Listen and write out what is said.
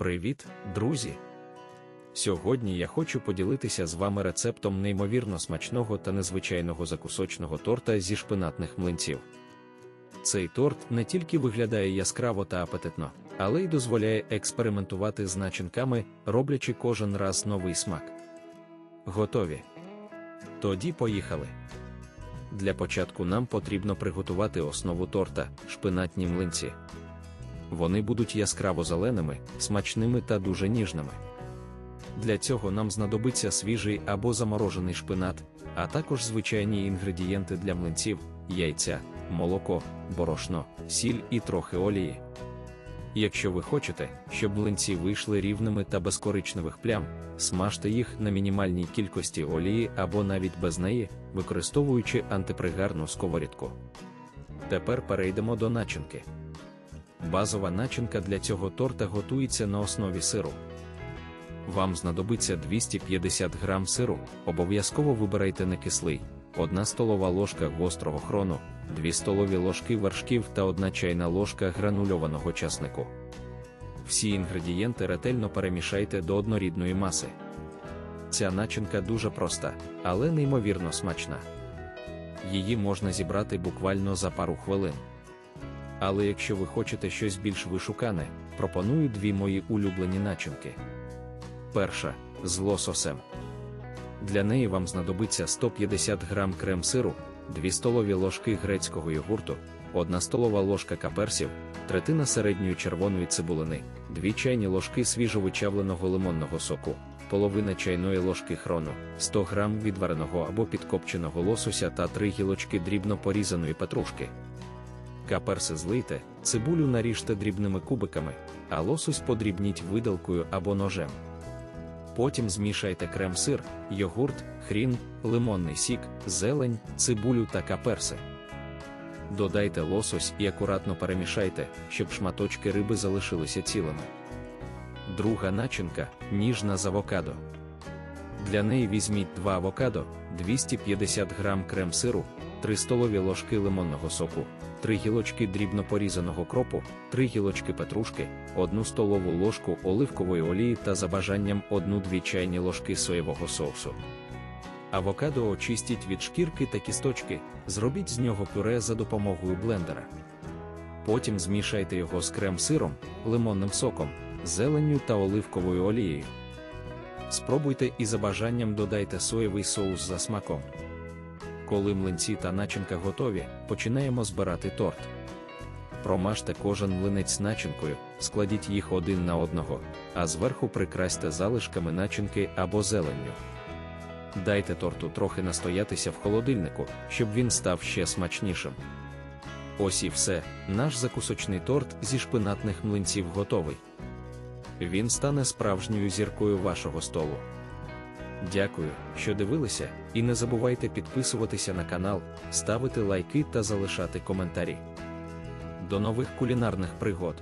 Привіт, друзі! Сьогодні я хочу поділитися з вами рецептом неймовірно смачного та незвичайного закусочного торта зі шпинатних млинців. Цей торт не тільки виглядає яскраво та апетитно, але й дозволяє експериментувати з начинками, роблячи кожен раз новий смак. Готові? Тоді поїхали. Для початку нам потрібно приготувати основу торта шпинатні млинці. Вони будуть яскраво зеленими, смачними та дуже ніжними. Для цього нам знадобиться свіжий або заморожений шпинат, а також звичайні інгредієнти для млинців, яйця, молоко, борошно, сіль і трохи олії. Якщо ви хочете, щоб млинці вийшли рівними та без коричневих плям, смажте їх на мінімальній кількості олії або навіть без неї, використовуючи антипригарну сковорідку. Тепер перейдемо до начинки. Базова начинка для цього торта готується на основі сиру. Вам знадобиться 250 г сиру, обов'язково вибирайте не кислий, 1 столова ложка гострого хрону, 2 столові ложки вершків та 1 чайна ложка гранульованого часнику. Всі інгредієнти ретельно перемішайте до однорідної маси. Ця начинка дуже проста, але неймовірно смачна. Її можна зібрати буквально за пару хвилин. Але якщо ви хочете щось більш вишукане, пропоную дві мої улюблені начинки. Перша з лососем. Для неї вам знадобиться 150 г крем-сиру, 2 столові ложки грецького йогурту, 1 столова ложка каперсів, третина середньої червоної цибулини, 2 чайні ложки свіжовичавленого лимонного соку, половина чайної ложки хрону, 100 г відвареного або підкопченого лосося та 3 гілочки дрібно порізаної петрушки. Каперси злийте, цибулю наріжте дрібними кубиками, а лосось подрібніть видалкою або ножем. Потім змішайте крем-сир, йогурт, хрін, лимонний сік, зелень, цибулю та каперси. Додайте лосось і акуратно перемішайте, щоб шматочки риби залишилися цілими. Друга начинка ніжна з авокадо. Для неї візьміть 2 авокадо, 250 г крем-сиру, 3 столові ложки лимонного соку, 3 гілочки дрібно порізаного кропу, 3 гілочки петрушки, 1 столову ложку оливкової олії та за бажанням 1-2 чайні ложки соєвого соусу. Авокадо очистіть від шкірки та кісточки, зробіть з нього пюре за допомогою блендера. Потім змішайте його з крем-сиром, лимонним соком, зеленню та оливковою олією. Спробуйте і за бажанням додайте соєвий соус за смаком. Коли млинці та начинка готові, починаємо збирати торт. Промажте кожен млинець начинкою, складіть їх один на одного, а зверху прикрасьте залишками начинки або зеленню. Дайте торту трохи настоятися в холодильнику, щоб він став ще смачнішим. Ось і все, наш закусочний торт зі шпинатних млинців готовий. Він стане справжньою зіркою вашого столу. Дякую, що дивилися, і не забувайте підписуватися на канал, ставити лайки та залишати коментарі. До нових кулінарних пригод!